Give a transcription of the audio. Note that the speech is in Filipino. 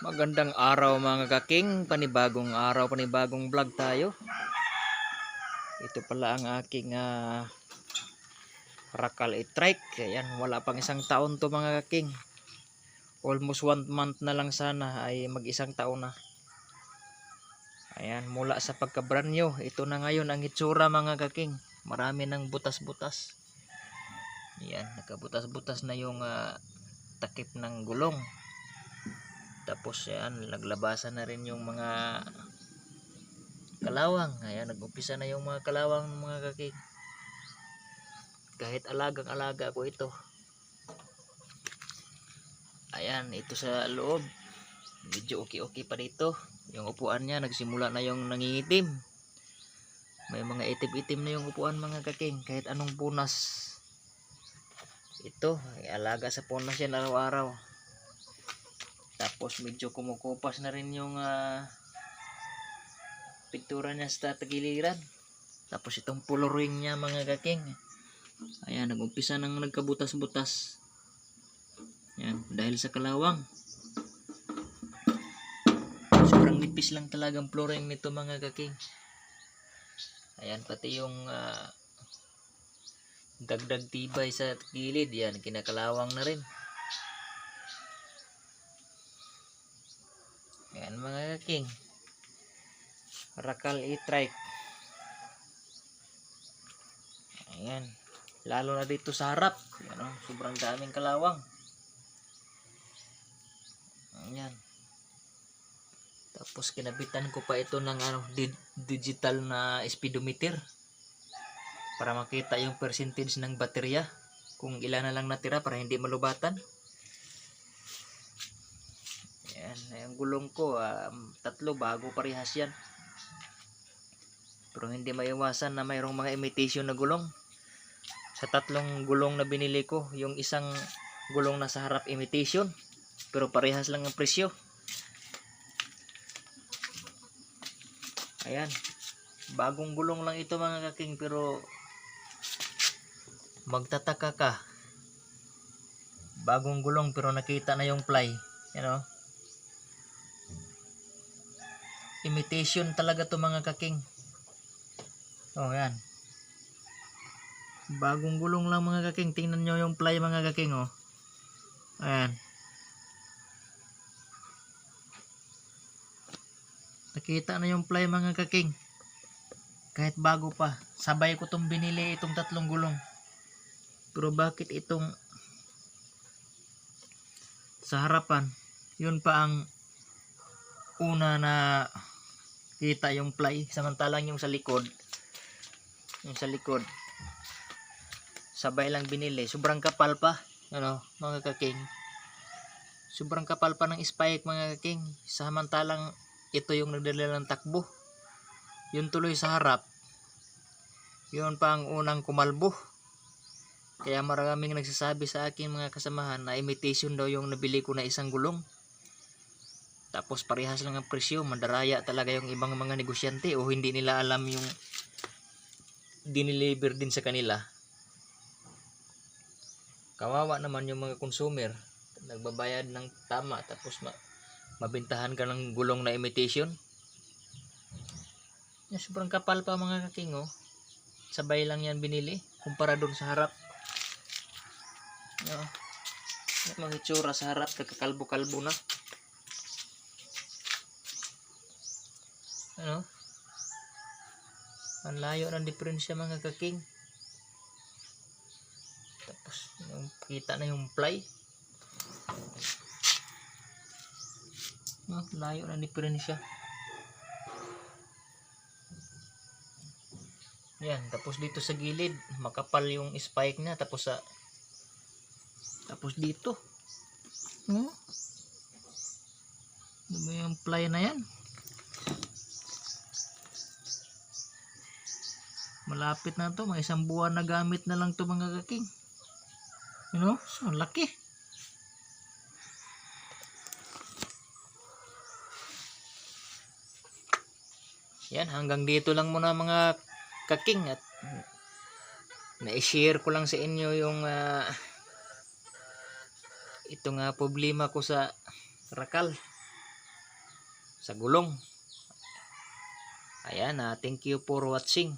Magandang araw mga kaking, panibagong araw, panibagong vlog tayo. Ito pala ang aking ah, rakal e-trike. Ayan, wala pang isang taon to mga kaking. Almost one month na lang sana ay mag isang taon na. Ayan, mula sa pagkabranyo, ito na ngayon ang itsura mga kaking. Marami ng butas-butas. Ayan, nakabutas-butas na yung ah, takip ng gulong. Tapos yan, naglabasan na rin yung mga kalawang. Ayan, nag-umpisa na yung mga kalawang mga kakik. Kahit alagang-alaga ko ito. Ayan, ito sa loob. Medyo okay-okay pa dito. Yung upuan niya, nagsimula na yung nangingitim. May mga itim-itim na yung upuan mga kaking. Kahit anong punas. Ito, ay alaga sa punas yan araw-araw. Tapos medyo kumukupas na rin yung ah, pintura niya sa tagiliran. Tapos itong flooring niya mga kaking. Ayan, nag-umpisa nang nagkabutas-butas. Yan, dahil sa kalawang. Sobrang nipis lang talagang flooring nito mga kaking. Ayan, pati yung ah, dagdag tibay sa gilid. Yan, kinakalawang na rin. Ayan mga king. Rakal e-trike. Ayan. Lalo na dito sa harap. Ayan, oh, sobrang daming kalawang. Ayan. Tapos kinabitan ko pa ito ng ano, di- digital na speedometer. Para makita yung percentage ng baterya. Kung ilan na lang natira para hindi malubatan. Yan, yung gulong ko, um, tatlo bago parehas yan. Pero hindi maiwasan na mayroong mga imitation na gulong. Sa tatlong gulong na binili ko, yung isang gulong na sa harap imitation. Pero parehas lang ang presyo. Ayan. Bagong gulong lang ito mga kaking pero magtataka ka. Bagong gulong pero nakita na yung ply. You know? Imitation talaga to mga kaking. Oh yan. Bagong gulong lang mga kaking. Tingnan nyo yung ply mga kaking oh. Ayan. Nakita na yung ply mga kaking. Kahit bago pa. Sabay ko tong binili itong tatlong gulong. Pero bakit itong sa harapan? Yun pa ang una na kita yung ply samantalang yung sa likod yung sa likod sabay lang binili. Sobrang kapal pa ano mga kaking. Sobrang kapal pa ng spike mga kaking. Samantalang ito yung nagdala ng takbo. Yun tuloy sa harap. Yun pa ang unang kumalbo. Kaya maraming nagsasabi sa akin mga kasamahan na imitation daw yung nabili ko na isang gulong tapos parehas lang ang presyo, mandaraya talaga yung ibang mga negosyante o hindi nila alam yung diniliver din sa kanila. Kawawa naman yung mga consumer, nagbabayad ng tama tapos ma mabintahan ka ng gulong na imitation. Yan, sobrang kapal pa mga kaking oh. Sabay lang yan binili kumpara doon sa harap. No. Mga itsura sa harap, kakakalbo-kalbo na. Ano? Ang layo ng diferensya mga kaking. Tapos yung kita na yung ply no, layo ng diferensya. Yan tapos dito sa gilid makapal yung spike na tapos sa tapos dito. No ano ba yung ply na yan malapit na to mga isang buwan na gamit na lang to mga kaking you know so laki yan hanggang dito lang muna mga kaking at na-share ko lang sa inyo yung ah, ito nga problema ko sa rakal sa gulong. Ayan, ah, thank you for watching.